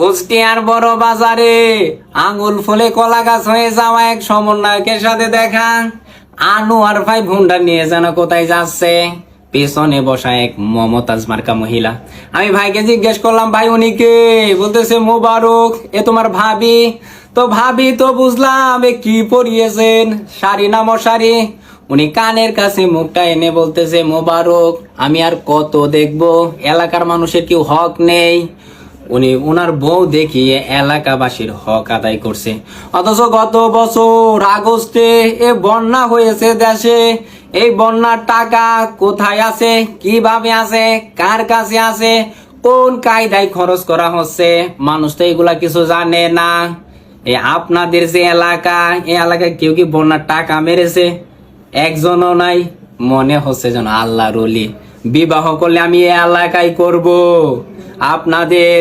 কুষ্টিয়ার বড় বাজারে আঙুল ফুলে কলা গাছ হয়ে যাওয়া এক সমন্বয়কের সাথে দেখা। আনোয়ার ভাই ভুন্ডা নিয়ে যেন কোথায় যাচ্ছে? পেছনে বসা এক মমতাজ মার্কা মহিলা। আমি ভাইকে জিজ্ঞেস করলাম, ভাই, উনি কে? বলতেছে, মোবারক, এ তোমার ভাবি। তো ভাবি তো বুঝলাম, এ কি পরিয়েছেন? শাড়ি না মশারি? উনি কানের কাছে মুখটা এনে বলতেছে, মোবারক, আমি আর কত দেখব? এলাকার মানুষের কেউ হক নেই। উনি উনার বউ দেখিয়ে এলাকাবাসীর হক আদায় করছে। অথচ গত বছর আগস্টে এ বন্যা হয়েছে দেশে। এই বন্যার টাকা কোথায় আছে, কীভাবে আছে, কার কাছে আছে, কোন কায়দায় খরচ করা হচ্ছে, মানুষ তো এগুলা কিছু জানে না। এই আপনাদের যে এলাকা, এই এলাকায় কেউ কি বন্যার টাকা মেরেছে? একজনও নাই, মনে হচ্ছে যেন আল্লাহ রলি বিবাহ করলে আমি এলাকায় করব। আপনাদের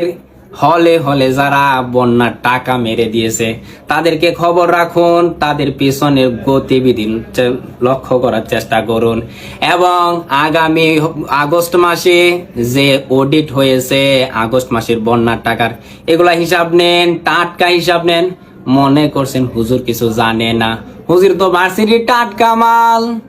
হলে হলে যারা বন্যার টাকা মেরে দিয়েছে, তাদেরকে খবর রাখুন, তাদের পিছনের গতিবিধি লক্ষ্য করার চেষ্টা করুন। এবং আগামী আগস্ট মাসে যে অডিট হয়েছে, আগস্ট মাসের বন্যার টাকার, এগুলা হিসাব নেন, টাটকা হিসাব নেন। মনে করছেন হুজুর কিছু জানে না। হুজুর তো ভার্সিটির টাটকা মাল।